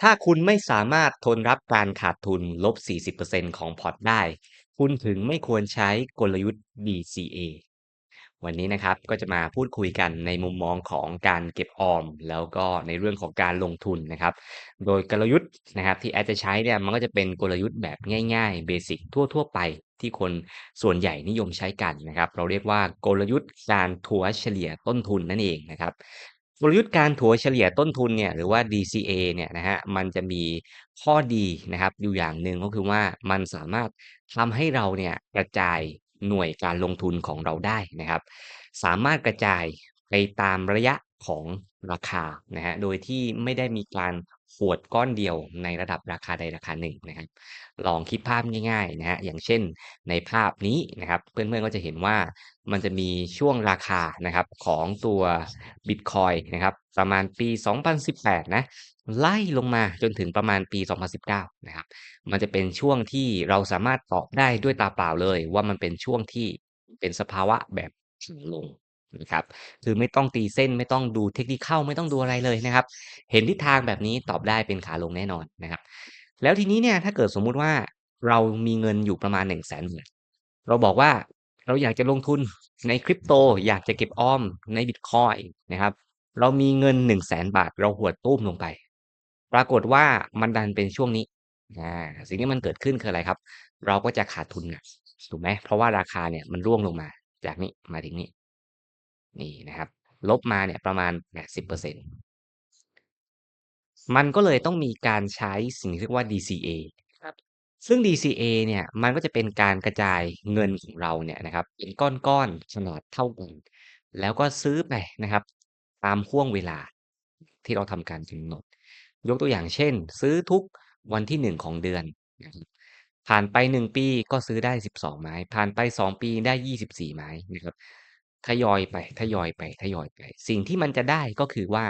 ถ้าคุณไม่สามารถทนรับการขาดทุนลบ 40%ของพอร์ตได้ คุณถึงไม่ควรใช้กลยุทธ์ DCA วันนี้นะครับก็จะมาพูดคุยกันในมุมมองของการเก็บออม แล้วก็ในเรื่องของการลงทุนนะครับ โดยกลยุทธ์นะครับที่แอดจะใช้เนี่ยมันก็จะเป็นกลยุทธ์แบบง่ายๆเบสิกทั่วๆไปที่คนส่วนใหญ่นิยมใช้กันนะครับ เราเรียกว่ากลยุทธ์การถัวเฉลี่ยต้นทุนนั่นเองนะครับ กลยุทธ์การถัวเฉลี่ยต้นทุนเนี่ยหรือว่า DCA เนี่ยนะฮะมันจะมีข้อดีนะครับอยู่อย่างหนึ่งก็คือว่ามันสามารถทำให้เราเนี่ยกระจายหน่วยการลงทุนของเราได้นะครับ สามารถกระจายไปตามระยะของราคานะฮะโดยที่ไม่ได้มีการ หวดก้อนเดียวในระดับราคาใดราคาหนึ่งนะครับ ลองคิดภาพง่ายๆนะฮะอย่างเช่นในภาพนี้นะครับ เพื่อนๆก็จะเห็นว่ามันจะมีช่วงราคานะครับของตัวบิตคอยนะครับ ประมาณปี 2018 นะไล่ลงมาจนถึงประมาณปี 2019 นะครับ มันจะเป็นช่วงที่เราสามารถตอบได้ด้วยตาเปล่าเลย ว่ามันเป็นช่วงที่เป็นสภาวะแบบลง นะครับคือไม่ต้องตีเส้นไม่ต้องดูเทคนิคเข้าไม่ต้องดูอะไรเลยนะครับ เห็นทิศทางแบบนี้ตอบได้เป็นขาลงแน่นอนนะครับ แล้วทีนี้เนี่ยถ้าเกิดสมมุติว่าเรามีเงินอยู่ประมาณ1 0 0 0 0แสนบาทเราบอกว่าเราอยากจะลงทุนในคริปโต อยากจะเก็บออมในบิตคอยนะครับ เรามีเงิน1 0 0 0 0แสนบาท เราหวดตุ้มลงไป ปรากฏว่ามันดันเป็นช่วงนี้อ่าสิ่งที่มันเกิดขึ้นคืออะไรครับ เราก็จะขาดทุนนะถูกไหมเพราะว่าราคาเนี่ยมันร่วงลงมา จากนี้มาถึงนี้ นี่นะครับ ลบมาเนี่ยประมาณ 80%มันก็เลยต้องมีการใช้สิ่งที่เรียกว่า DCA ครับซึ่ง DCA เนี่ยมันก็จะเป็นการกระจายเงินของเราเนี่ยนะครับเป็นก้อนๆขนาดเท่ากันแล้วก็ซื้อไปนะครับ ตามห่วงเวลาที่เราทำการกำหนด ยกตัวอย่างเช่น ซื้อทุกวันที่1ของเดือนนะครับผ่านไป1ปีก็ซื้อได้12ไม้ ผ่านไป2ปีได้24ไม้นะครับ ทยอยไป ทยอยไป ทยอยไป สิ่งที่มันจะได้ก็คือว่า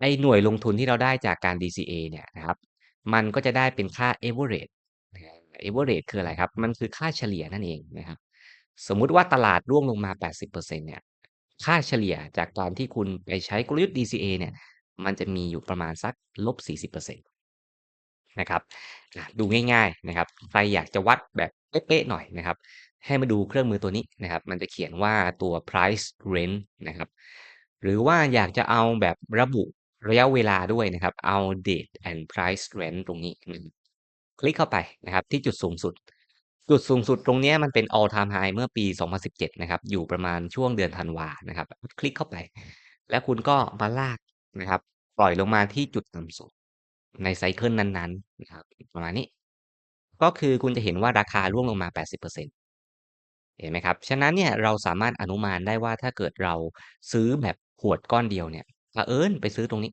ไอ้หน่วยลงทุนที่เราได้จากการ DCA เนี่ยนะครับ มันก็จะได้เป็นค่า average นะ average คืออะไรครับ มันคือค่าเฉลี่ยนั่นเองนะครับ สมมุติว่าตลาดร่วงลงมา 80%เนี่ย ค่าเฉลี่ยจากการที่คุณไปใช้กลยุทธ์ DCA เนี่ย มันจะมีอยู่ประมาณสักลบ 40%นะครับ ดูง่ายๆนะครับ ใครอยากจะวัดแบบเป๊ะๆหน่อยนะครับ ให้มาดูเครื่องมือตัวนี้นะครับ มันจะเขียนว่าตัว price range นะครับ หรือว่าอยากจะเอาแบบระบุระยะเวลาด้วยนะครับ เอา date and price range ตรงนี้ คลิกเข้าไปนะครับ ที่จุดสูงสุด จุดสูงสุดตรงนี้มันเป็น all time high เมื่อปี 2017 นะครับ อยู่ประมาณช่วงเดือนธันวานะครับ คลิกเข้าไป แล้วคุณก็มาลากนะครับ ปล่อยลงมาที่จุดต่ำสุด ในไซเคิลนั้นๆนะครับประมาณนี้ ก็คือคุณจะเห็นว่าราคาร่วงลงมา 80% เห็นไหมครับ ฉะนั้นเนี่ยเราสามารถอนุมานได้ว่า ถ้าเกิดเราซื้อแบบหวดก้อนเดียวเนี่ยเผอิญไปซื้อตรงนี้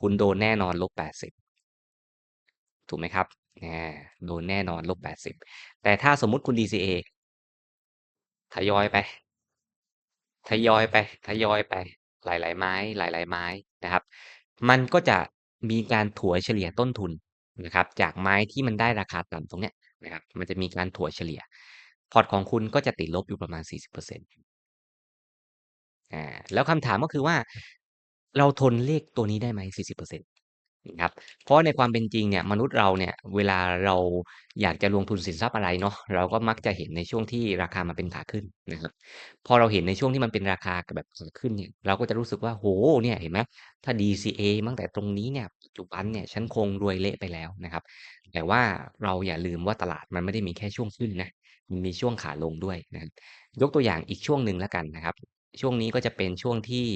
คุณโดนแน่นอนลบ80ถูกไหมครับอาโดนแน่นอนลบ80แต่ถ้าสมมุติคุณ DCA ทยอยไป ทยอยไป ทยอยไป หลาย ๆ ไม้ หลาย ๆ ไม้นะครับ มันก็จะมีการถัวเฉลี่ยต้นทุนนะครับ จากไม้ที่มันได้ราคาต่ำตรงเนี้ยนะครับ มันจะมีการถัวเฉลี่ย พอร์ตของคุณก็จะติดลบอยู่ประมาณ 40%อ่าแล้วคำถามก็คือว่า เราทนเลขตัวนี้ได้ไหม 40%นะครับเพราะในความเป็นจริงเนี่ยมนุษย์เราเนี่ยเวลาเราอยากจะลงทุนสินทรัพย์อะไรเนาะเราก็มักจะเห็นในช่วงที่ราคามันเป็นขาขึ้นนะครับพอเราเห็นในช่วงที่มันเป็นราคาแบบขาขึ้นเนี่ยเราก็จะรู้สึกว่าโอ้โฮเนี่ยเห็นไหมถ้า DCA ตั้งแต่ตรงนี้เนี่ยปัจจุบันเนี่ยฉันคงรวยเละไปแล้วนะครับแต่ว่าเราอย่าลืมว่าตลาดมันไม่ได้มีแค่ช่วงขึ้นนะ มีช่วงขาลงด้วยนะครับยกตัวอย่างอีกช่วงหนึ่งแล้วกันนะครับ ช่วงนี้ก็จะเป็นช่วงที่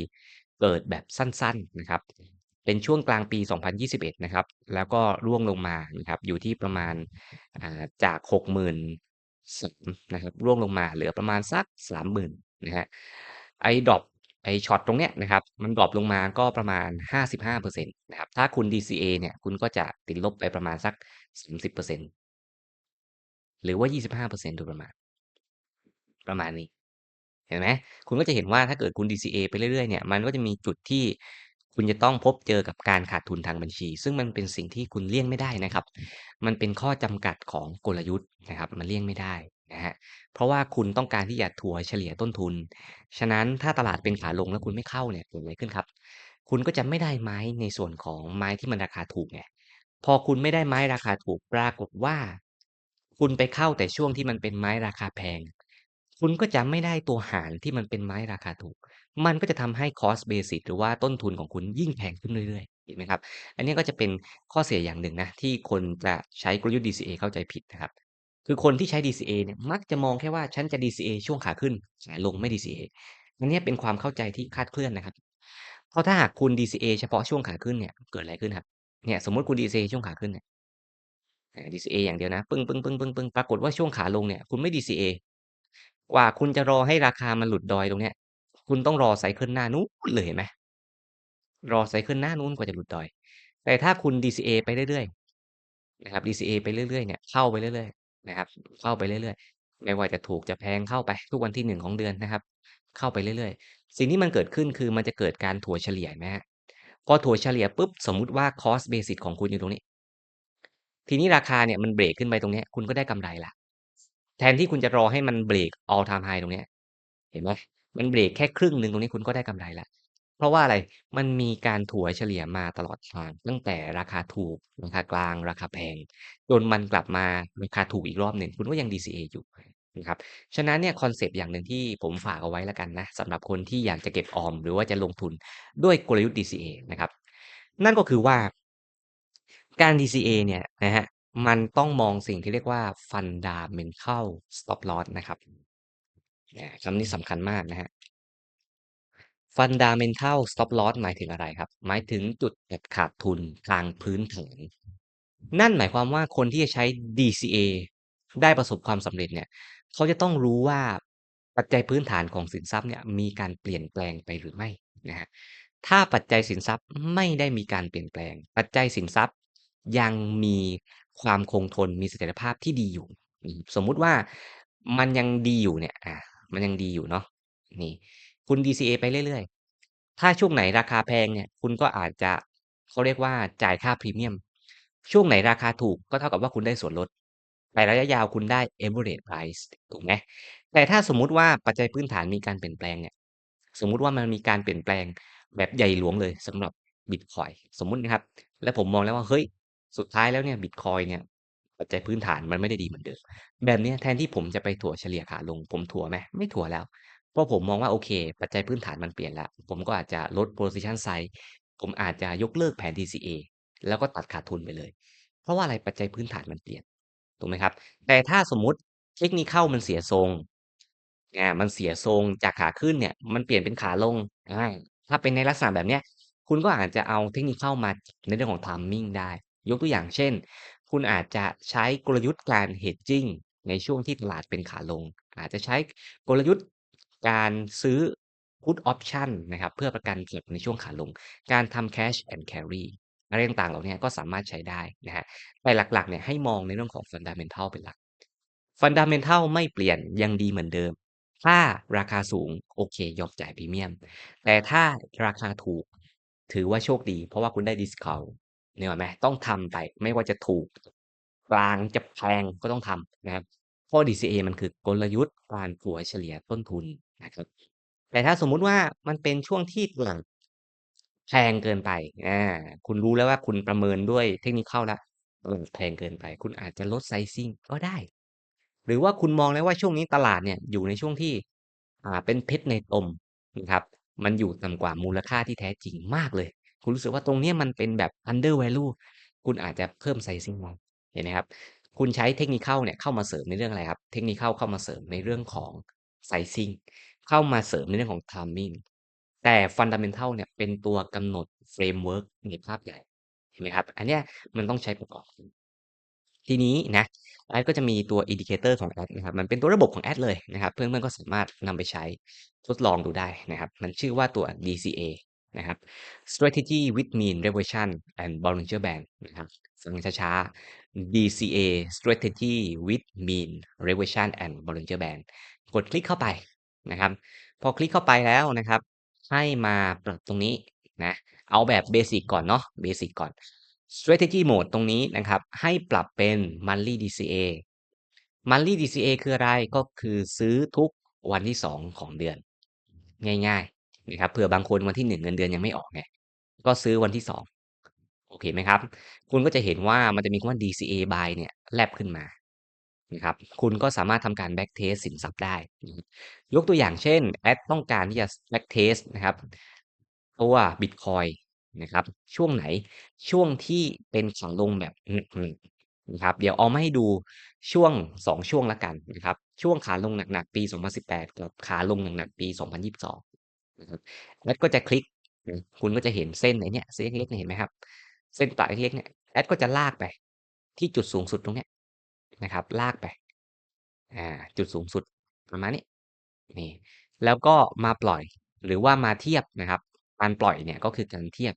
เกิดแบบสั้นๆนะครับ เป็นช่วงกลางปี 2021 นะครับ แล้วก็ร่วงลงมานะครับ อยู่ที่ประมาณาจาก63,000นะครับ ร่วงลงมาเหลือประมาณสัก 30,000นะครับไอ้ดรอปไอ้ช็อตตรงเนี้ยนะครับ มันดรอปลงมาก็ประมาณ 55%นะครับ ถ้าคุณ DCA เนี่ย คุณก็จะติดลบไปประมาณสัก 30% หรือว่า 25%โดยประมาณ ประมาณนี้ เห็นไหมคุณก็จะเห็นว่าถ้าเกิดคุณ DCA ไปเรื่อยๆเนี่ยมันก็จะมีจุดที่คุณจะต้องพบเจอกับการขาดทุนทางบัญชี ซึ่งมันเป็นสิ่งที่คุณเลี่ยงไม่ได้นะครับ มันเป็นข้อจำกัดของกลยุทธ์นะครับ มันเลี่ยงไม่ได้นะครับเพราะว่าคุณต้องการที่จะถัวเฉลี่ยต้นทุน ฉะนั้นถ้าตลาดเป็นขาลงแล้วคุณไม่เข้าเนี่ยเกิดอะไรขึ้นครับ คุณก็จะไม่ได้ไม้ในส่วนของไม้ที่มันราคาถูกไงพอคุณไม่ได้ไม้ราคาถูกปรากฏว่า คุณไปเข้าแต่ช่วงที่มันเป็นไม้ราคาแพง คุณก็จะไม่ได้ตัวหารที่มันเป็นไม้ราคาถูก มันก็จะทำให้ Cost Basis หรือว่าต้นทุนของคุณยิ่งแพงขึ้นเรื่อยๆ เห็นไหมครับ อันนี้ก็จะเป็นข้อเสียอย่างหนึ่งนะ ที่คนจะใช้กลยุทธ์ DCA เข้าใจผิดนะครับ คือคนที่ใช้ DCA เนี่ยมักจะมองแค่ว่าฉันจะ DCA ช่วงขาขึ้นขาลงไม่ DCA อันนี้เป็นความเข้าใจที่คลาดเคลื่อนนะครับ เพราะถ้าหากคุณ DCA เฉพาะช่วงขาขึ้นเนี่ยเกิดอะไรขึ้นครับ เนี่ยสมมติคุณ DCA ช่วงขาขึ้นเนี่ย DCA อย่างเดียวนะ ปึ้งๆๆๆๆปรากฏว่าช่วงขาลงเนี่ยคุณไม่ DCA กว่าคุณจะรอให้ราคามันหลุดดอยตรงเนี้ย คุณต้องรอไซเกิลหน้านู้นเลยเห็นไหมรอไซเกิลหน้านู้นกว่าจะหลุดดอย แต่ถ้าคุณ DCA ไปเรื่อยๆนะครับ DCA ไปเรื่อยๆเนี่ยเข้าไปเรื่อยๆนะครับ เข้าไปเรื่อยๆ ไม่ว่าจะถูกจะแพงเข้าไปทุกวันที่1ของเดือนนะครับ เข้าไปเรื่อยๆ สิ่งที่มันเกิดขึ้นคือมันจะเกิดการถัวเฉลี่ยไหมครับพอถัวเฉลี่ยปุ๊บสมมุติว่า Cost Basis ของคุณอยู่ตรงนี้ ทีนี้ราคาเนี่ยมันเบรกขึ้นไปตรงนี้คุณก็ได้กำไรล้วแทนที่คุณจะรอให้มันเบรก All Time High ตรงนี้เห็นไหมมันเบรกแค่ครึ่งหนึ่งตรงนี้คุณก็ได้กำไรล้วเพราะว่าอะไรมันมีการถัวเฉลี่ยมาตลอดทางตั้งแต่ราคาถูกราคากลางราคาแพง จนมันกลับมาราคาถูกอีกรอบหนึ่งคุณก็ยัง DCA อยู่นะครับฉะนั้นเนี่ยคอนเซปต์อย่างหนึ่งที่ผมฝากเอาไว้แล้วกันนะสำหรับคนที่อยากจะเก็บออม หรือว่าจะลงทุนด้วยกลยุทธ์ DCA นะครับนั่นก็คือว่า การ DCA เนี่ยนะครับมันต้องมองสิ่งที่เรียกว่า Fundamental Stop Loss นะครับคำนี้สำคัญมากนะครับ Fundamental Stop Loss หมายถึงอะไรครับ หมายถึงจุดตัดขาดทุนทางพื้นฐานนั่นหมายความว่าคนที่จะใช้ DCA ได้ประสบความสำเร็จเนี่ย เขาจะต้องรู้ว่าปัจจัยพื้นฐานของสินทรัพย์เนี่ยมีการเปลี่ยนแปลงไปหรือไม่นะครับถ้าปัจจัยสินทรัพย์ไม่ได้มีการเปลี่ยนแปลง ปัจจัยสินทรัพย์ ยังมีความคงทน มีเสถียรภาพที่ดีอยู่ อืม สมมุติว่ามันยังดีอยู่เนี่ย อา มันยังดีอยู่เนาะ นี่ คุณ DCA ไปเรื่อย ๆ ถ้าช่วงไหนราคาแพงเนี่ย คุณก็อาจจะ เขาเรียกว่า จ่ายค่าพรีเมียม ช่วงไหนราคาถูก ก็เท่ากับว่าคุณได้ส่วนลด แต่ระยะยาวคุณได้ Average Price ถูกไหม แต่ถ้าสมมุติว่า ปัจจัยพื้นฐานมีการเปลี่ยนแปลงเนี่ย สมมุติว่า มันมีการเปลี่ยนแปลงแบบใหญ่หลวงเลยสำหรับบิตคอยน์ สมมุตินะครับ แล้วผมมองแล้วว่า เฮ้ย สุดท้ายแล้วเนี่ยบิตคอยเนี่ยปัจจัยพื้นฐานมันไม่ได้ดีเหมือนเดิม แบบนี้แทนที่ผมจะไปถัวเฉลี่ยขาลง ผมถัวไหม?ไม่ถัวแล้ว เพราะผมมองว่าโอเค ปัจจัยพื้นฐานมันเปลี่ยนแล้ว ผมก็อาจจะลด Position Size ผมอาจจะยกเลิกแผน DCA แล้วก็ตัดขาดทุนไปเลย เพราะว่าอะไรปัจจัยพื้นฐานมันเปลี่ยนถูกไหมครับ แต่ถ้าสมมติ Technical มันเสียทรงอามันเสียทรงจากขาขึ้นเนี่ย มันเปลี่ยนเป็นขาลงอาถ้าเป็นในลักษณะแบบเนี้ยคุณก็อาจจะเอา Technical มาในเรื่องของ Timing ได้ ยกตัวอย่างเช่น คุณอาจจะใช้กลยุทธ์การ Hedging ในช่วงที่ตลาดเป็นขาลง อาจจะใช้กลยุทธ์การซื้อ Put Option นะครับเพื่อประกันเก็บในช่วงขาลง การทำ Cash and Carry อะไรต่างๆเหล่านี้ก็สามารถใช้ได้นะครับแต่หลักๆเนี่ยให้มองในเรื่องของ Fundamental เป็นหลัก Fundamental ไม่เปลี่ยนยังดีเหมือนเดิม ถ้าราคาสูงโอเคยอมจ่ายพรีเมียม แต่ถ้าราคาถูกถือว่าโชคดี เพราะว่าคุณได้ดิส เนต์นึกออไหมต้องทำไปไม่ว่าจะถูกกลางจะแพงก็ต้องทำนะครับเพราะ DCA มันคือกลยุทธ์การถัวเฉลี่ยต้นทุนนะครับแต่ถ้าสมมุติว่ามันเป็นช่วงที่ตลาดแพงเกินไปอาคุณรู้แล้วว่าคุณประเมินด้วย Technical แล้วแพงเกินไป คุณอาจจะลด Sizing ก็ได้ หรือว่าคุณมองแล้วว่าช่วงนี้ตลาดเนี่ยอยู่ในช่วงที่อ่าเป็นเพชรในตมนะครับ มันอยู่ต่ำกว่ามูลค่าที่แท้จริงมากเลย คุณรู้สึกว่าตรงนี้มันเป็นแบบ Under Value คุณอาจจะเพิ่ม Sizing ลงเห็นไหมครับ คุณใช้ Technical เนี่ยเข้ามาเสริมในเรื่องอะไรครับ Technical เข้ามาเสริมในเรื่องของ Sizing เข้ามาเสริมในเรื่องของ Timing แต่ Fundamental เนี่ยเป็นตัวกำหนด Framework ในภาพใหญ่เห็นไหมครับ อันเนี้ยมันต้องใช้ประกอบกันทีนี้นะแอดก็จะมีตัว Indicator ของแอดนะครับมันเป็นตัวระบบของแอดเลยนะครับ เพื่อนๆก็สามารถนำไปใช้ทดลองดูได้นะครับ มันชื่อว่าตัว DCA นะครับ Strategy with Mean Reversion and Bollinger Band นะครับฟังช้าๆ DCA Strategy with Mean Reversion and Bollinger Band กดคลิกเข้าไปนะครับ พอคลิกเข้าไปแล้วนะครับ ให้มาปรับตรงนี้นะ เอาแบบเบสิกก่อนเนาะ เบสิกก่อน Strategy Mode ตรงนี้นะครับ ให้ปรับเป็น Monthly DCA Monthly DCA คืออะไร?ก็คือซื้อทุกวันที่ 2 ของเดือน ง่ายๆ นะครับเผื่อบางคนวันที่ 1 เงินเดือนยังไม่ออกไงก็ซื้อวันที่ 2 โอเคไหมครับ คุณก็จะเห็นว่ามันจะมีคำว่า DCA Buy เนี่ยแลบขึ้นมานะครับคุณก็สามารถทำการ back test สินทรัพย์ได้ ยกตัวอย่างเช่น แอดต้องการที่จะ back test นะครับตัวบิตคอยน์นะครับช่วงไหนช่วงที่เป็นขาลงแบบหนักๆนะครับเดี๋ยวเอามาให้ดูช่วง 2 ช่วงแล้วกันนะครับช่วงขาลงหนักๆปี 2018 กับขาลงหนักๆปี 2022 นะครับแอดก็จะคลิก คุณก็จะเห็นเส้นไอ้เนี่ยเส้นเล็กๆเห็นไหมครับ เส้นประเล็กๆเนี่ยแอดก็จะลากไป ที่จุดสูงสุดตรงเนี้ยนะครับ ลากไป อ่า จุดสูงสุดประมาณนี้นี่ แล้วก็มาปล่อยหรือว่ามาเทียบนะครับ การปล่อยเนี่ยก็คือการเทียบ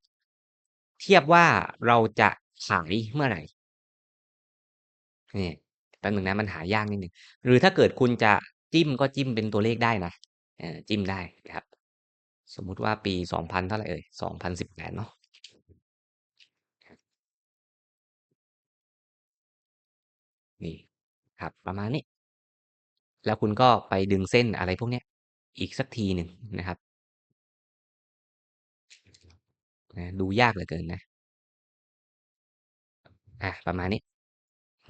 เทียบว่าเราจะขายเมื่อไหร่นี่แป๊บหนึ่งนะมันหายากนิดหนึ่งหรือถ้าเกิดคุณจะจิ้มก็จิ้มเป็นตัวเลขได้นะเออจิ้มได้นะครับ สมมุติว่าปี2000เท่าไหร่เอ่ย2018เนาะนี่ครับประมาณนี้ แล้วคุณก็ไปดึงเส้นอะไรพวกเนี้ย อีกสักทีหนึ่งนะครับนะดูยากเหลือเกินนะอาประมาณนี้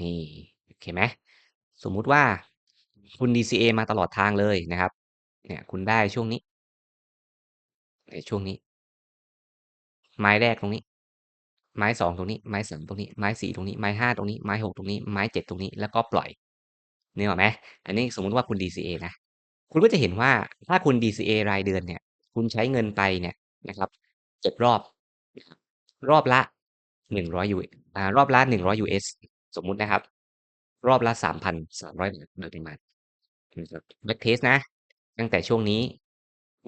นี่โอเคไหมสมมุติว่าคุณ DCA มาตลอดทางเลยนะครับ เนี่ยคุณได้ช่วงนี้ ในช่วงนี้ ไม้แรกตรงนี้ ไม้2ตรงนี้ ไม้3ตรงนี้ ไม้4ตรงนี้ ไม้5ตรงนี้ ไม้6ตรงนี้ ไม้7ตรงนี้ แล้วก็ปล่อยเนึกออไหมอันนี้สมมุติว่าคุณ DCA นะ คุณก็จะเห็นว่าถ้าคุณ DCA รายเดือนเนี่ย คุณใช้เงินไปเนี่ยนะครับ7รอบ รอบละ100ยูอ่ารอบละ100 US สสมมุตินะครับ รอบละ3,300บาทโดยประมาณนะครับ back test นะ ตั้งแต่ช่วงนี้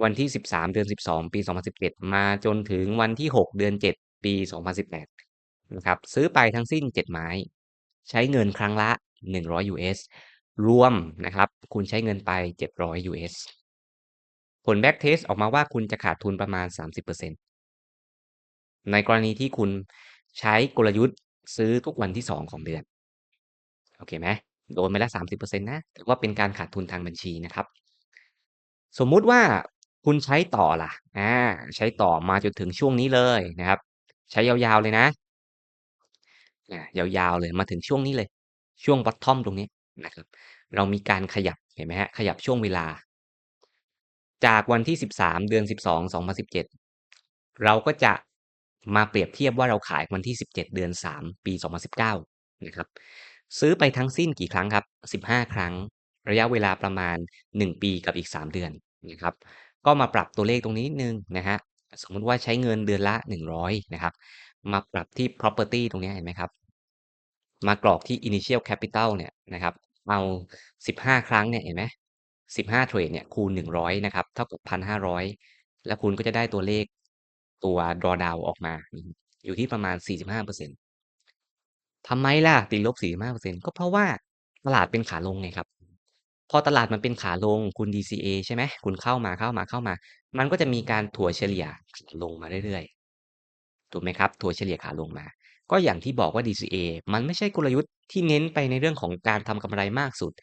วันที่ 13 เดือน 12 ปี 2017 มาจนถึงวันที่ 6 เดือน 7 ปี 2018 นะครับ ซื้อไปทั้งสิ้น 7 ไม้ ใช้เงินครั้งละ 100 US รวมนะครับ คุณใช้เงินไป 700 US ผล back test ออกมาว่าคุณจะขาดทุนประมาณ 30%ในกรณีที่คุณใช้กลยุทธ์ซื้อทุกวันที่ 2 ของเดือน โอเคไหมโดนไปล้ว30%นะถือว่าเป็นการขาดทุนทางบัญชีนะครับ สมมุติว่า คุณใช้ต่อล่ะ อา ใช้ต่อมาจนถึงช่วงนี้เลยนะครับ ใช้ยาว ๆ เลยนะ อา ยาว ๆ เลย มาถึงช่วงนี้เลย ช่วงบอตทอมตรงนี้นะครับ เรามีการขยับ เห็นไหมครับ ขยับช่วงเวลา จากวันที่ 13 เดือน 12 2017 เราก็จะมาเปรียบเทียบว่า เราขายวันที่ 17 เดือน 3 ปี 2019 นะครับ ซื้อไปทั้งสิ้นกี่ครั้งครับ 15 ครั้ง ระยะเวลาประมาณ 1 ปีกับอีก 3 เดือนนะครับ ก็มาปรับตัวเลขตรงนี้นิดนึงนะครับสมมุติว่าใช้เงินเดือนละ 100 นะครับ มาปรับที่ Property ตรงนี้เห็นไหมครับ มากรอกที่ Initial Capital เนี่ยนะครับ เอา 15 ครั้งเนี่ยเห็นไหม15เทรดเนี่ยคูณ 100 นะครับ เท่ากับ 1,500 แล้วคุณก็จะได้ตัวเลขตัว Drawdown ออกมา อยู่ที่ประมาณ 45%ทำไมล่ะติดลบ 45%ก็เพราะว่าตลาดเป็นขาลงไงครับ พอตลาดมันเป็นขาลงคุณ DCA ใช่ไหมคุณเข้ามาๆๆมันก็จะมีการถัวเฉลี่ยขาลงมาเรื่อยๆถูกไหมครับถัวเฉลี่ยขาลงมา ก็อย่างที่บอกว่า DCA มันไม่ใช่กลยุทธ์ที่เน้นไปในเรื่องของการทำกำไรมากสุด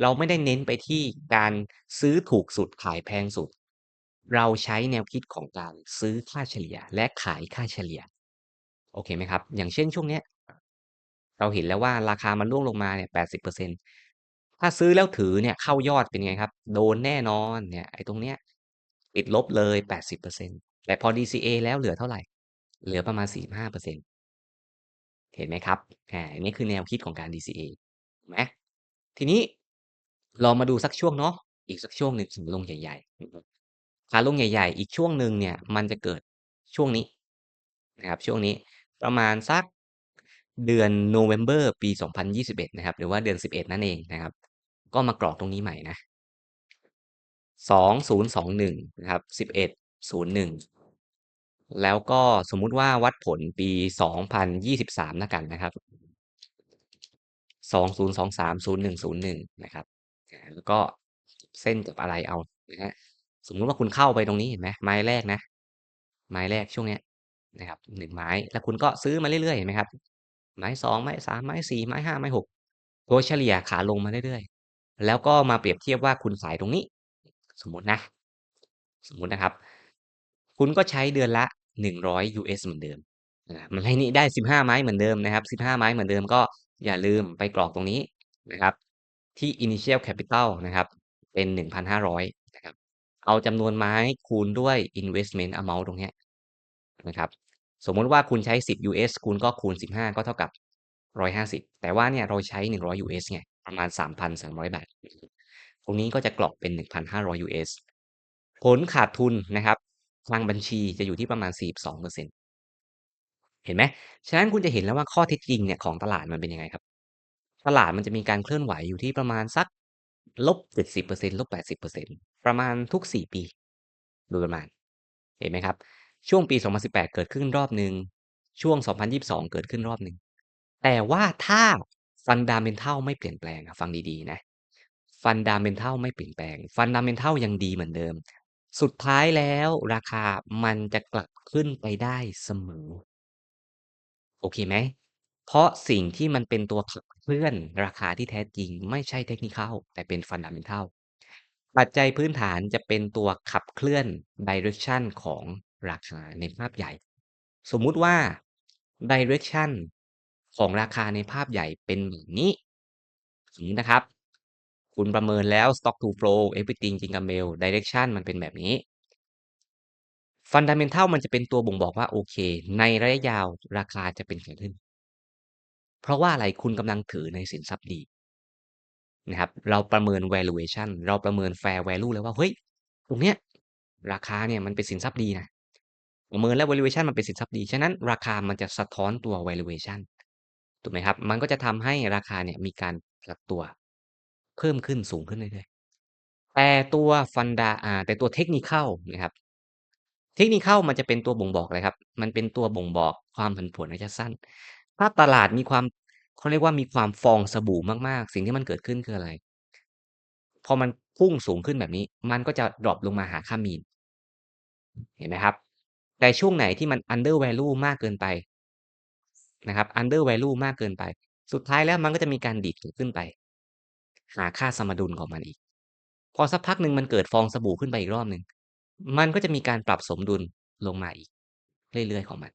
เราไม่ได้เน้นไปที่การซื้อถูกสุดขายแพงสุด เราใช้แนวคิดของการซื้อค่าเฉลี่ย และขายค่าเฉลี่ย โอเคไหมครับ อย่างเช่นช่วงเนี้ยเราเห็นแล้วว่าราคามันร่วงลงมาเนี่ย80% ถ้าซื้อแล้วถือเนี่ยเข้ายอดเป็นไงครับ โดนแน่นอนเนี่ยไอ้ตรงเนี้ยติดลบเลย 80%แต่พอ DCA แล้วเหลือเท่าไหร่ เหลือประมาณ 45%เห็นไหมครับอานนี้คือแนวคิดของการ DCA ถูกไหมทีนี้ลองมาดูสักช่วงเนาะอีกสักช่วงหนึ่งถึงลงใหญ่ๆขาลงใหญ่ ๆ อีกช่วงหนึ่งเนี่ย มันจะเกิดช่วงนี้นะครับ ช่วงนี้ประมาณสักเดือน November ปี 2021 นะครับ หรือว่าเดือน 11 นั่นเองนะครับ ก็มากรอกตรงนี้ใหม่นะ2021นะครับ11.01แล้วก็สมมุติว่าวัดผลปี2023แล้วกันนะครับ2023-0101นะครับแล้วก็เส้นกับอะไรเอานะครับสมมุติว่าคุณเข้าไปตรงนี้เห็นไหมไม้แรกนะ ไม้แรกช่วงเนี้ยนะครับ1ไม้แล้วคุณก็ซื้อมาเรื่อยๆเห็นไหมครับไม้2ไม้3ไม้4ไม้5ไม้6โดยเฉลี่ยขาลงมาเรื่อยๆ แล้วก็มาเปรียบเทียบว่าคุณขายตรงนี้ สมมตินะ สมมุตินะครับ คุณก็ใช้เดือนละ 100 US เหมือนเดิมอามันให้นี่ได้ 15 ไม้เหมือนเดิมนะครับ 15 ไม้เหมือนเดิมก็อย่าลืมไปกรอกตรงนี้นะครับ ที่ Initial Capital นะครับ เป็น 1,500นะครับ เอาจำนวนไม้คูณด้วย Investment Amount ตรงนี้นะครับ สมมติว่าคุณใช้ 10 US คุณก็คูณ 15 ก็เท่ากับ 150 แต่ว่าเนี่ยเราใช้ 100 US ไง ประมาณ 3,300 บาท ตรงนี้ก็จะกรอกเป็น 1,500 US ผลขาดทุนนะครับ ทางบัญชีจะอยู่ที่ประมาณ 42%เห็นไหม ฉะนั้นคุณจะเห็นแล้วว่าข้อเท็จจริงเนี่ยของตลาดมันเป็นยังไงครับ ตลาดมันจะมีการเคลื่อนไหวอยู่ที่ประมาณสัก -70% -80% ประมาณทุก4ปี โดยประมาณ เห็นไหมครับ ช่วงปี2018เกิดขึ้นรอบหนึ่ง ช่วง2022เกิดขึ้นรอบหนึ่ง แต่ว่าถ้า Fundamental ไม่เปลี่ยนแปลงอะฟังดี ๆ นะ Fundamental ไม่เปลี่ยนแปลง Fundamental ยังดีเหมือนเดิม สุดท้ายแล้วราคามันจะกลับขึ้นไปได้เสมอ โอเคไหม เพราะสิ่งที่มันเป็นตัวขับเคลื่อนราคาที่แท้จริง ไม่ใช่ Technical แต่เป็น Fundamental ปัจจัยพื้นฐานจะเป็นตัวขับเคลื่อน Direction ของราคาในภาพใหญ่ สมมุติว่า Direction ของราคาในภาพใหญ่เป็นแบบนี้อย่างงี้นะครับ คุณประเมินแล้ว Stock to Flow Everything Jingle Bell Direction มันเป็นแบบนี้ Fundamental มันจะเป็นตัวบ่งบอกว่าโอเค ในระยะยาวราคาจะเป็นขาขึ้น เพราะว่าอะไรคุณกำลังถือในสินทรัพย์ดีนะครับเราประเมิน Valuation เราประเมิน Fair Value แล้วว่าเฮ้ยตรงเนี้ยราคาเนี่ยมันเป็นสินทรัพย์ดีนะประเมินแล้ว Valuation มันเป็นสินทรัพย์ดี ฉะนั้นราคามันจะสะท้อนตัว Valuation ถูกไหมครับ มันก็จะทำให้ราคาเนี่ยมีการปรับตัว เพิ่มขึ้นสูงขึ้นเรื่อย ๆ แต่ตัว Funda อ่า แต่ตัว Technical นะครับ Technical มันจะเป็นตัวบ่งบอกอะไรครับ มันเป็นตัวบ่งบอกความผันผวนระยะสั้น ถ้าตลาดมีความ เขาเรียกว่ามีความฟองสบู่มากๆ สิ่งที่มันเกิดขึ้นคืออะไร พอมันพุ่งสูงขึ้นแบบนี้ มันก็จะดรอปลงมาหาค่า Mean เห็นไหมครับ แต่ช่วงไหนที่มัน Under Value มากเกินไป นะครับ Under Value มากเกินไป สุดท้ายแล้วมันก็จะมีการดีดขึ้นไป หาค่าสมดุลของมันอีก พอสักพักหนึ่งมันเกิดฟองสบู่ขึ้นไปอีกรอบหนึ่งมันก็จะมีการปรับสมดุลลงมาอีก เรื่อยๆของมัน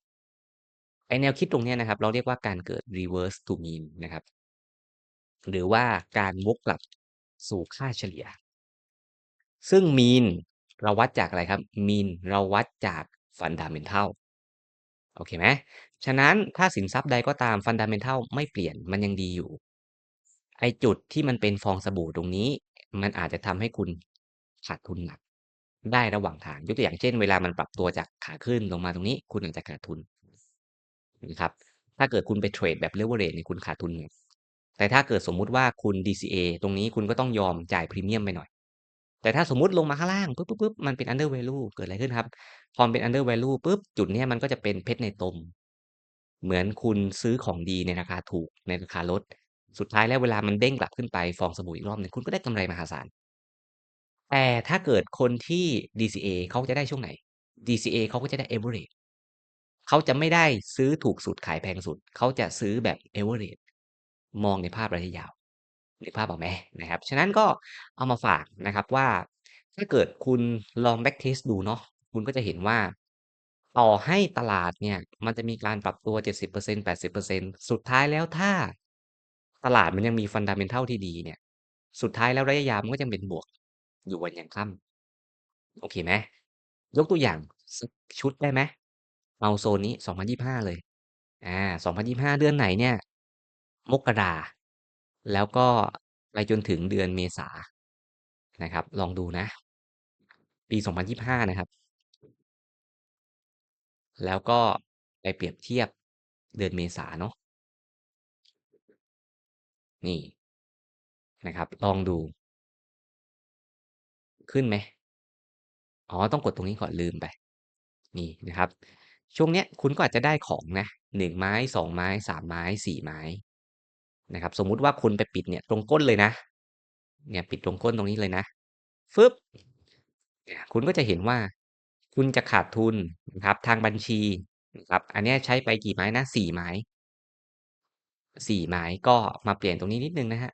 ไอแนวคิดตรงนี้นะครับ เราเรียกว่าการเกิด Reverse to Mean นะครับ หรือว่าการวกกลับสู่ค่าเฉลี่ย ซึ่ง Mean เราวัดจากอะไรครับ Mean เราวัดจาก Fundamental โอเคไหม ฉะนั้นถ้าสินทรัพย์ใดก็ตาม Fundamental ไม่เปลี่ยนมันยังดีอยู่ ไอจุดที่มันเป็นฟองสบู่ตรงนี้ มันอาจจะทำให้คุณขาดทุนหนัก ได้ระหว่างทางยกตัวอย่างเช่น เวลามันปรับตัวจากขาขึ้นลงมาตรงนี้ คุณอาจจะขาดทุนนะครับ ถ้าเกิดคุณไปเทรดแบบ Leverage เนี่ยคุณขาดทุนแต่ถ้าเกิดสมมุติว่าคุณ DCA ตรงนี้คุณก็ต้องยอมจ่ายพรีเมียมไปหน่อย แต่ถ้าสมมุติลงมาข้างล่างปุ๊บๆๆมันเป็น Under Value เกิดอะไรขึ้นครับ พอเป็น Under Value ปุ๊บจุดเนี้ยมันก็จะเป็นเพชรในตม เหมือนคุณซื้อของดีในราคาถูกในราคาลด สุดท้ายแล้วเวลามันเด้งกลับขึ้นไปฟองสบู่อีกรอบหนึ่งคุณก็ได้กำไรมหาศาล แต่ถ้าเกิดคนที่ DCA เขาจะได้ช่วงไหน DCA เขาก็จะได้ Average เขาจะไม่ได้ซื้อถูกสุดขายแพงสุด เขาจะซื้อแบบ Average มองในภาพระยะยาวนึกภาพออกไหมนะครับ ฉะนั้นก็เอามาฝากนะครับว่า ถ้าเกิดคุณลอง back test ดูเนาะคุณก็จะเห็นว่า ต่อให้ตลาดเนี่ย มันจะมีการปรับตัว 70% 80%สุดท้ายแล้วถ้า ตลาดมันยังมี Fundamental ที่ดีเนี่ย สุดท้ายแล้วระยะยาวมันก็ยังเป็นบวก อยู่วันยังค่ำโอเคไหม ยกตัวอย่างสักชุดได้ไหม เอาโซนนี้ 2025 เลย อ่า 2025 เดือนไหนเนี่ย มกรา แล้วก็ไปจนถึงเดือนเมษานะครับ ลองดูนะ ปี 2025 นะครับ แล้วก็ไปเปรียบเทียบเดือนเมษาเนาะ นี่นะครับ ลองดู ขึ้นไหม อ๋อ ต้องกดตรงนี้ก่อนลืมไป นี่นะครับ ช่วงเนี้ยคุณก็อาจจะได้ของนะ1ไม้2ไม้3ไม้4ไม้นะครับ สมมุติว่าคุณไปปิดเนี่ยตรงก้นเลยนะ เนี่ยปิดตรงก้นตรงนี้เลยนะฟึบเนี่ยคุณก็จะเห็นว่า คุณจะขาดทุนนะครับทางบัญชีนะครับ อันเนี้ยใช้ไปกี่ไม้นะ 4 ไม้ 4 ไม้ก็มาเปลี่ยนตรงนี้นิดนึงนะครับ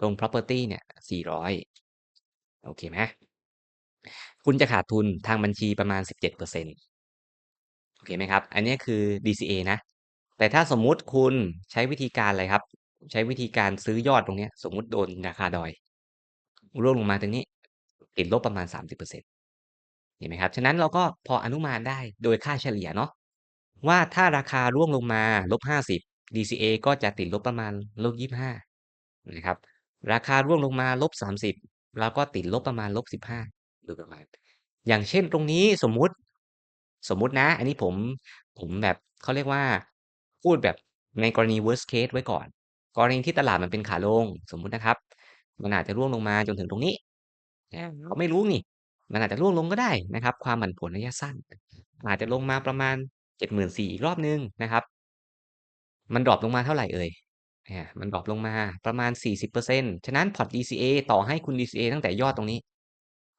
ตรง Property เนี่ย 400 โอเคไหมคุณจะขาดทุนทางบัญชีประมาณ 17%เคไหมครับ อันนี้คือ DCA นะ แต่ถ้าสมมุติคุณใช้วิธีการอะไรครับ ใช้วิธีการซื้อยอดตรงเนี้ย สมมุติโดนราคาดอย ร่วงลงมาตรงนี้ ติดลบประมาณ 30% เห็นไหมครับ ฉะนั้นเราก็พออนุมานได้โดยค่าเฉลี่ยเนาะว่าถ้าราคาร่วงลงมา -50 DCA ก็จะติดลบประมาณ -25 นะครับ ราคาร่วงลงมา -30 เราก็ติดลบประมาณ -15 โดยประมาณ อย่างเช่นตรงนี้สมมุติ สมมุตินะ อันนี้ผมผมแบบเขาเรียกว่า พูดแบบในกรณี worst case ไว้ก่อน กรณีที่ตลาดมันเป็นขาลง สมมุตินะครับ มันอาจจะร่วงลงมาจนถึงตรงนี้เราไม่รู้นี่ มันอาจจะร่วงลงก็ได้นะครับ ความผันผวนระยะสั้น อาจจะลงมาประมาณ 74,000อีกรอบหนึ่งนะครับ มันดรอปลงมาเท่าไหร่เอ่ยมันดรอปลงมาประมาณ 40%ฉะนั้นพอร์ต DCA ต่อให้คุณ DCA ตั้งแต่ยอดตรงนี้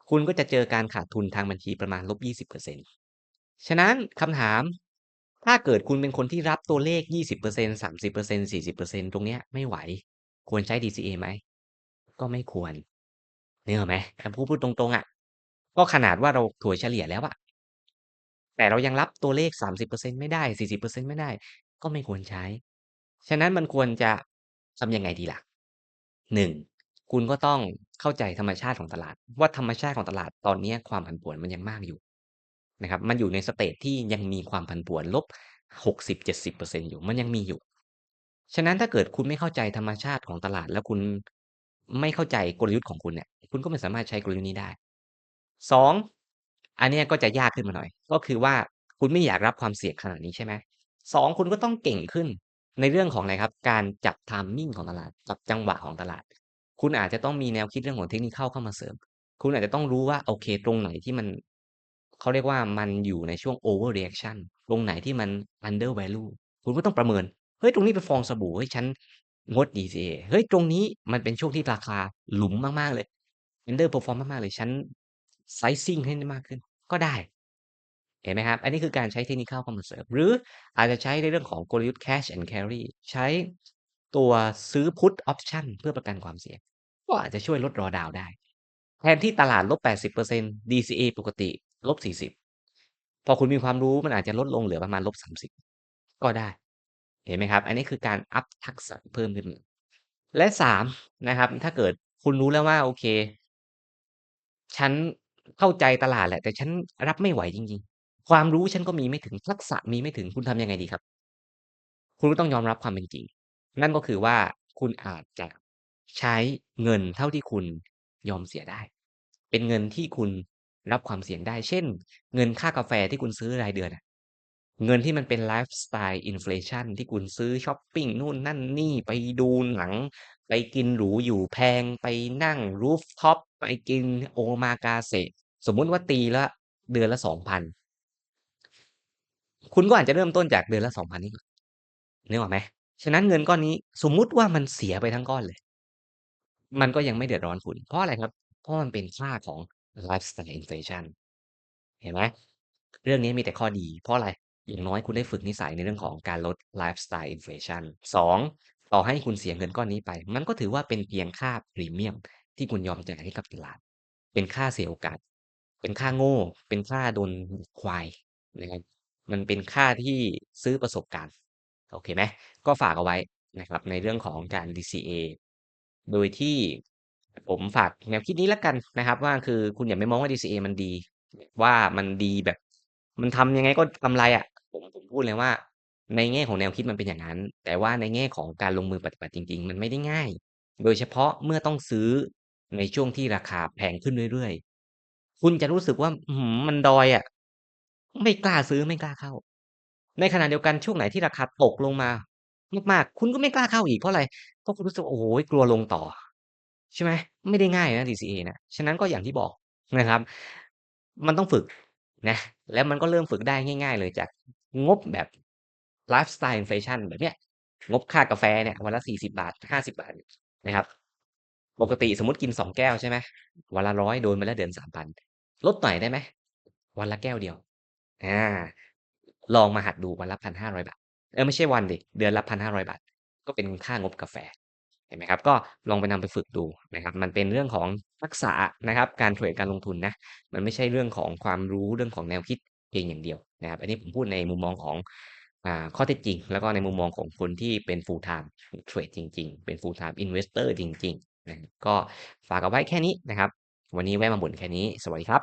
คุณก็จะเจอการขาดทุนทางบัญชีประมาณลบ -20% ฉะนั้นคำถาม ถ้าเกิดคุณเป็นคนที่รับตัวเลข 20% 30% 40%ตรงเนี้ยไม่ไหว ควรใช้ DCA ไหม?ก็ไม่ควรเนึกออไหมถ้าพูดพูดตรงๆอะ ก็ขนาดว่าเราถัวเฉลี่ยแล้วอะ แต่เรายังรับตัวเลข 30%ไม่ได้ 40%ไม่ได้ ก็ไม่ควรใช้ ฉะนั้นมันควรจะทำยังไงดีล่ะ 1 คุณก็ต้องเข้าใจธรรมชาติของตลาด ว่าธรรมชาติของตลาดตอนนี้ความผันผวนมันยังมากอยู่นะครับ มันอยู่ในสเตจที่ยังมีความผันผวนลบ 60-70%อยู่ มันยังมีอยู่ ฉะนั้นถ้าเกิดคุณไม่เข้าใจธรรมชาติของตลาด แล้วคุณไม่เข้าใจกลยุทธ์ของคุณเนี่ย คุณก็ไม่สามารถใช้กลยุทธ์นี้ได้ 2อันนี้ก็จะยากขึ้นมาหน่อย ก็คือว่าคุณไม่อยากรับความเสี่ยงขนาดนี้ใช่ไหม2คุณก็ต้องเก่งขึ้นในเรื่องของอะไรครับ การจับ timing ของตลาดจับจังหวะของตลาด คุณอาจจะต้องมีแนวคิดเรื่องของ Technical เข้ามาเสริม คุณอาจจะต้องรู้ว่าโอเค ตรงไหนที่มันเขาเรียกว่ามันอยู่ในช่วง Overreaction ตรงไหนที่มัน Under value คุณก็ต้องประเมิน เฮ้ย ตรงนี้เป็นฟองสบู่เฮ้ยฉันงด DCA เฮ้ย ตรงนี้มันเป็นช่วงที่ราคาหลุมมาก ๆ เลย Underperform มาก ๆ เลย ฉัน Sizing ให้ได้มากขึ้นก็ได้ เห็นไหมครับ อันนี้คือการใช้ Technical เข้ามาเสริมหรืออาจจะใช้ในเรื่องของกลยุทธ์ Cash and Carry ใช้ตัวซื้อ Put Option เพื่อประกันความเสี่ยง ก็อาจจะช่วยลด Drawdown ได้ แทนที่ตลาดลบ -80% DCA ปกติลบ 40 พอคุณมีความรู้มันอาจจะลดลงเหลือประมาณลบ 30 ก็ได้ เห็นไหมครับ อันนี้คือการอัปทักษะเพิ่มขึ้นมและ 3 นะครับ ถ้าเกิดคุณรู้แล้วว่าโอเค ฉัน เข้าใจตลาดแหละ แต่ฉันรับไม่ไหวจริง ๆ ความรู้ฉันก็มีไม่ถึง ทักษะมีไม่ถึง คุณทำยังไงดีครับ?คุณก็ต้องยอมรับความเป็นจริง นั่นก็คือว่า คุณอาจจะใช้เงินเท่าที่คุณยอมเสียได้ เป็นเงินที่คุณรับความเสี่ยงได้ เช่น เงินค่ากาแฟที่คุณซื้อรายเดือนอะ เงินที่มันเป็นไลฟ์สไตล์อินเฟลชันที่คุณซื้อชอปปิงนู่นนั่นนี่ ไปดูหนัง ไปกินหรูอยู่แพง ไปนั่ง Rooftop ไปกิน Omakase สสมมุติว่าตีละเดือนละ2,000คุณก็อาจจะเริ่มต้นจากเดือนละ2,000นี้ก่อนนึกออกไหมฉะนั้นเงินก้อนนี้สมมุติว่ามันเสียไปทั้งก้อนเลย มันก็ยังไม่เดือดร้อนคุณ เพราะอะไรครับ เพราะมันเป็นค่าของไลฟ์สไตล์อินเฟลชันเห็นไหมเรื่องนี้มีแต่ข้อดี เพราะอะไร อย่างน้อยคุณได้ฝึกนิสัยในเรื่องของการลดไลฟ์สไตล์อินเฟลชัน2ต่อให้คุณเสียเงินก้อนนี้ไป มันก็ถือว่าเป็นเพียงค่าพรีเมียม ที่คุณยอมจ่ายให้กับตลาด เป็นค่าเสียโอกาส เป็นค่าโง่ เป็นค่าโดนควายนะครับมันเป็นค่าที่ซื้อประสบการณ์ โอเคไหมก็ฝากเอาไว้นะครับ ในเรื่องของการ DCA โดยที่ผมฝากแนวคิดนี้แล้วกันนะครับ ว่าคือคุณอย่าไปมองว่า DCA มันดี ว่ามันดีแบบ มันทำยังไงก็กำไรอะ ผมผมพูดเลยว่า ในแง่ของแนวคิดมันเป็นอย่างนั้น แต่ว่าในแง่ของการลงมือปฏิบัติจริง ๆ มันไม่ได้ง่าย โดยเฉพาะเมื่อต้องซื้อ ในช่วงที่ราคาแพงขึ้นเรื่อย ๆ คุณจะรู้สึกว่า อื้อฮือ มันดอยอะ ไม่กล้าซื้อ ไม่กล้าเข้า ในขณะเดียวกันช่วงไหนที่ราคาตกลงมามาก ๆ คุณก็ไม่กล้าเข้าอีก เพราะอะไร เพราะคุณรู้สึกว่าโอ้โฮ กลัวลงต่อ ใช่ไหม ไม่ได้ง่ายนะ DCA นี่ยฉะนั้นก็อย่างที่บอกนะครับ มันต้องฝึกนะ แล้วมันก็เริ่มฝึกได้ง่าย ๆ เลยจากงบแบบ ไลฟ์สไตล์อินเฟลชันแบบเนี้ย งบค่ากาแฟเนี่ย วันละ 40 บาท 50 บาท นะครับ ปกติสมมติกินสองแก้วใช่ไหมวันละร้อยโดนมาแล้วเดือนสามพันลดหน่อยได้ไหมวันละแก้วเดียวอ่าลองมาหัดดูวันละพันห้าร้อยบาทเออไม่ใช่วันดิเดือนละพันห้าร้อยบาท ก็เป็นค่างบกาแฟเห็นไหมครับ ก็ลองไปนำไปฝึกดูนะครับ มันเป็นเรื่องของทักษะนะครับ การเทรดการลงทุนนะ มันไม่ใช่เรื่องของความรู้เรื่องของแนวคิดเพียงอย่างเดียวนะครับ อันนี้ผมพูดในมุมมองของข้อเท็จจริง แล้วก็ในมุมมองของคนที่เป็น full time เทรดจริง ๆ เป็น full time investor จริง ก็ฝากเอาไว้แค่นี้นะครับ วันนี้แวะมาบ่นแค่นี้ สวัสดีครับ